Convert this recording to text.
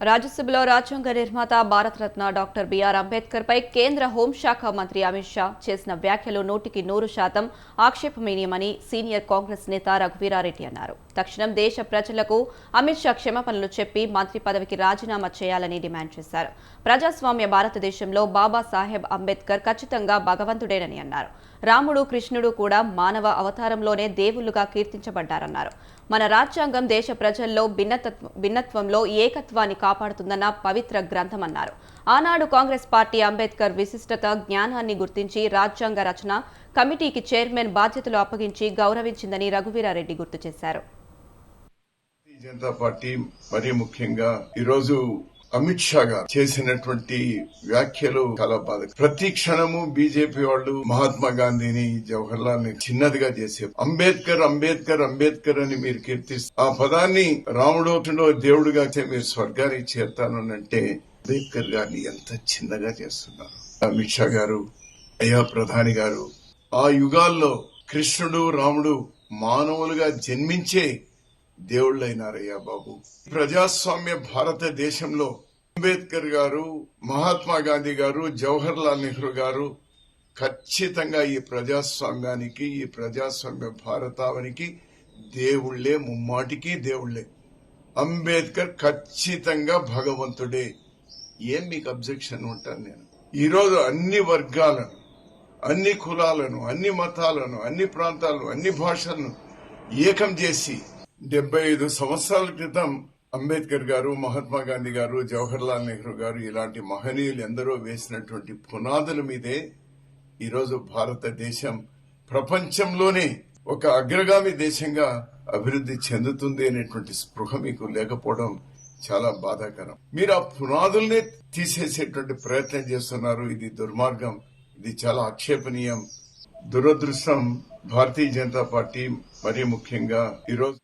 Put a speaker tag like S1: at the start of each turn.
S1: రాజ్యసభలో రాజ్యాంగ నిర్మాత భారతరత్న డాక్టర్ బిఆర్ అంబేద్కర్ పై కేంద్ర హోంశాఖ మంత్రి అమిత్ షా చేసిన వ్యాఖ్యలు నూటికి నూరు శాతం ఆక్షేపణీయమని సీనియర్ కాంగ్రెస్ నేత రఘువీరారెడ్డి అన్నారు. తక్షణం దేశ ప్రజలకు అమిత్ షా క్షమాపణలు చెప్పి మంత్రి పదవికి రాజీనామా చేయాలని డిమాండ్ చేశారు. ప్రజాస్వామ్య భారతదేశంలో బాబాసాహెబ్ అంబేద్కర్ ఖచ్చితంగా భగవంతుడేనని అన్నారు. రాముడు కృష్ణుడు కూడా మానవ అవతారంలోనే దేవుళ్ళుగా కీర్తించబడ్డారన్నారు. మన రాజ్యాంగం దేశ ప్రజల్లో భిన్నతత్వ భిన్నత్వంలో ఏకత్వాన్ని కాపాడుతుందన్న పవిత్ర గ్రంథమన్నారు. ఆనాడు కాంగ్రెస్ పార్టీ అంబేద్కర్ విశిష్టత జ్ఞానాన్ని గుర్తించి రాజ్యాంగ రచన కమిటీకి చైర్మన్ బాధ్యతలు అప్పగించి గౌరవించిందని రఘువీరారెడ్డి గుర్తు చేశారు.
S2: జనతా పార్టీ మరీ ముఖ్యంగా ఈరోజు అమిత్ షా గారు చేసినటువంటి వ్యాఖ్యలు చాలా బాధ ప్రతి క్షణము బీజేపీ వాళ్ళు మహాత్మా గాంధీని జవహర్ లాల్ని చిన్నదిగా చేసే అంబేద్కర్ అంబేద్కర్ అంబేద్కర్ అని మీరు కీర్తిస్తారు ఆ పదాన్ని రాముడో దేవుడుగా చే మీరు స్వర్గానికి చేరుతానంటే అంబేద్కర్ గారిని ఎంత చిన్నగా చేస్తున్నారు. అమిత్ షా గారు అయ్యా ప్రధాని గారు ఆ యుగాల్లో కృష్ణుడు రాముడు మానవులుగా జన్మించే దేవుళ్ళైనారయ్యా బాబు. ప్రజాస్వామ్య భారతదేశంలో అంబేద్కర్ గారు మహాత్మా గాంధీ గారు జవహర్ లాల్ నెహ్రూ గారు ఖచ్చితంగా ఈ ప్రజాస్వామ్యానికి ఈ ప్రజాస్వామ్య భారతావనికి దేవుళ్ళే ముమ్మాటికి దేవుళ్ళే అంబేద్కర్ ఖచ్చితంగా భగవంతుడే. ఏం మీకు అబ్జెక్షన్ ఉంటాను నేను? ఈరోజు అన్ని వర్గాలను అన్ని కులాలను అన్ని మతాలను అన్ని ప్రాంతాలను అన్ని భాషలను ఏకం చేసి డెబ్బై ఐదు సంవత్సరాల క్రితం అంబేద్కర్ గారు మహాత్మా గాంధీ గారు జవహర్ లాల్ నెహ్రూ గారు ఇలాంటి మహనీయులు ఎందరో వేసినటువంటి పునాదుల మీదే ఈరోజు భారతదేశం ప్రపంచంలోనే ఒక అగ్రగామి దేశంగా అభివృద్ధి చెందుతుంది అనేటువంటి స్పృహ మీకు లేకపోవడం చాలా బాధాకరం. మీరు ఆ పునాదుల్నే తీసేసేటువంటి ప్రయత్నం చేస్తున్నారు. ఇది దుర్మార్గం. ఇది చాలా ఆక్షేపణీయం. దురదృష్టం. భారతీయ జనతా పార్టీ మరీ ముఖ్యంగా ఈరోజు